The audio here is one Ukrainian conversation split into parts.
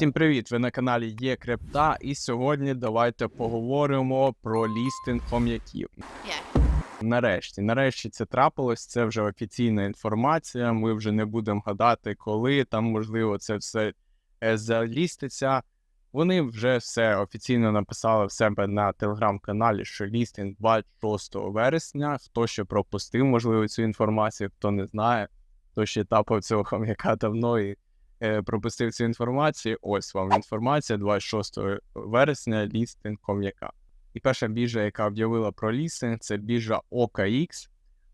Всім привіт! Ви на каналі Є Крипта, і сьогодні давайте поговоримо про лістинг хом'яків. Yeah. Нарешті, нарешті це трапилось. Це вже офіційна інформація. Ми вже не будемо гадати, коли там можливо це все е, заліститься. Вони вже все офіційно написали в себе на телеграм-каналі, що лістинг 26 вересня. Хто ще пропустив, можливо, цю інформацію, хто не знає, хто ще тапав цього хом'яка давно і пропустив цю інформацію. Ось вам інформація 26 вересня, лістинг хом'яка. І перша біржа, яка об'явила про лістинг, це біржа OKX.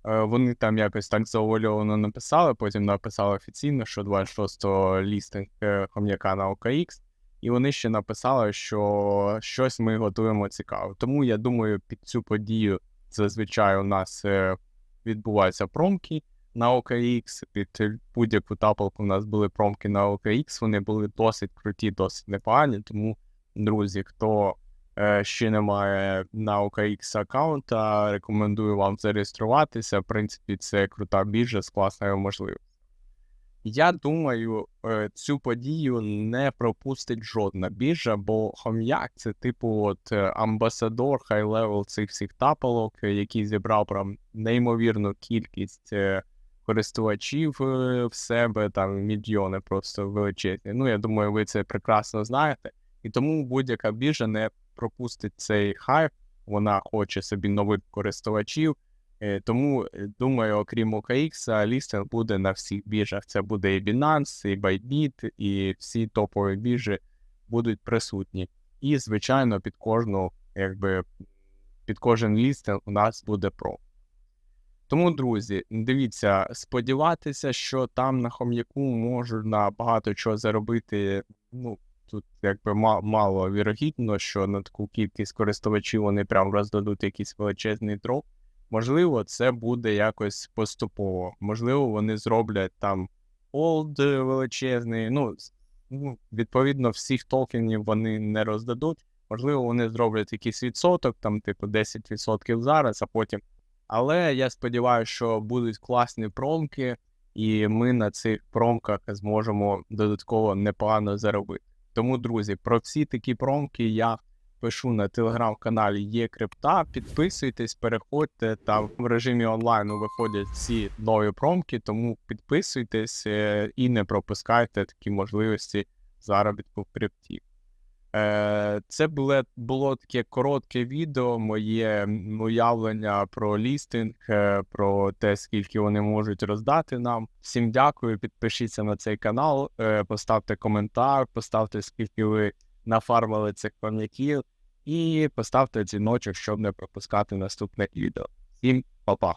Е, Вони там якось так заувальовано написали, потім написали офіційно, що 26-го лістинг е, хом'яка на OKX. І вони ще написали, що щось ми готуємо цікаве. Тому я думаю, під цю подію зазвичай у нас е, відбуваються промки на OKX. Під будь-яку тапалку у нас були промки на OKX. Вони були досить круті, досить непогані. Тому, друзі, хто е, ще не має на OKX аккаунта, рекомендую вам зареєструватися. В принципі, це крута біржа з класною можливістю. Я думаю, е, цю подію не пропустить жодна біржа, бо хом'як це типу от е, амбасадор хай-левел цих всіх тапалок, який зібрав прям неймовірну кількість е, користувачів е, в себе, там мільйони просто величезні. Ну, я думаю, ви це прекрасно знаєте. І тому будь-яка біржа не пропустить цей хайп, вона хоче собі нових користувачів. Е, Тому е, думаю, окрім OKX, лістинг буде на всіх біржах. Це буде і Binance, і Bybit, і всі топові біржі будуть присутні. І, звичайно, під кожну, якби під кожен лістинг у нас буде про. Тому, друзі, дивіться, сподіватися, що там на хом'яку можна багато чого заробити. Ну, тут якби мало вірогідно, що на таку кількість користувачів вони прям роздадуть якийсь величезний дроп. Можливо, це буде якось поступово. Можливо, вони зроблять там олд величезний. Ну, ну, відповідно, всіх токенів вони не роздадуть. Можливо, вони зроблять якийсь відсоток, там, типу, 10% зараз, а потім. Але я сподіваюся, що будуть класні промки, і ми на цих промках зможемо додатково непогано заробити. Тому, друзі, про всі такі промки я пишу на телеграм-каналі Є Крипта. Підписуйтесь, переходьте там в режимі онлайну виходять всі нові промки, тому підписуйтесь е, і не пропускайте такі можливості заробітку в крипті. Е, Це було, було таке коротке відео, моє уявлення про лістинг, е, про те, скільки вони можуть роздати нам. Всім дякую, підпишіться на цей канал, е, поставте коментар, поставте скільки ви нафармили цих пам'яків, і поставте дзвіночок, щоб не пропускати наступне відео. Всім па-па!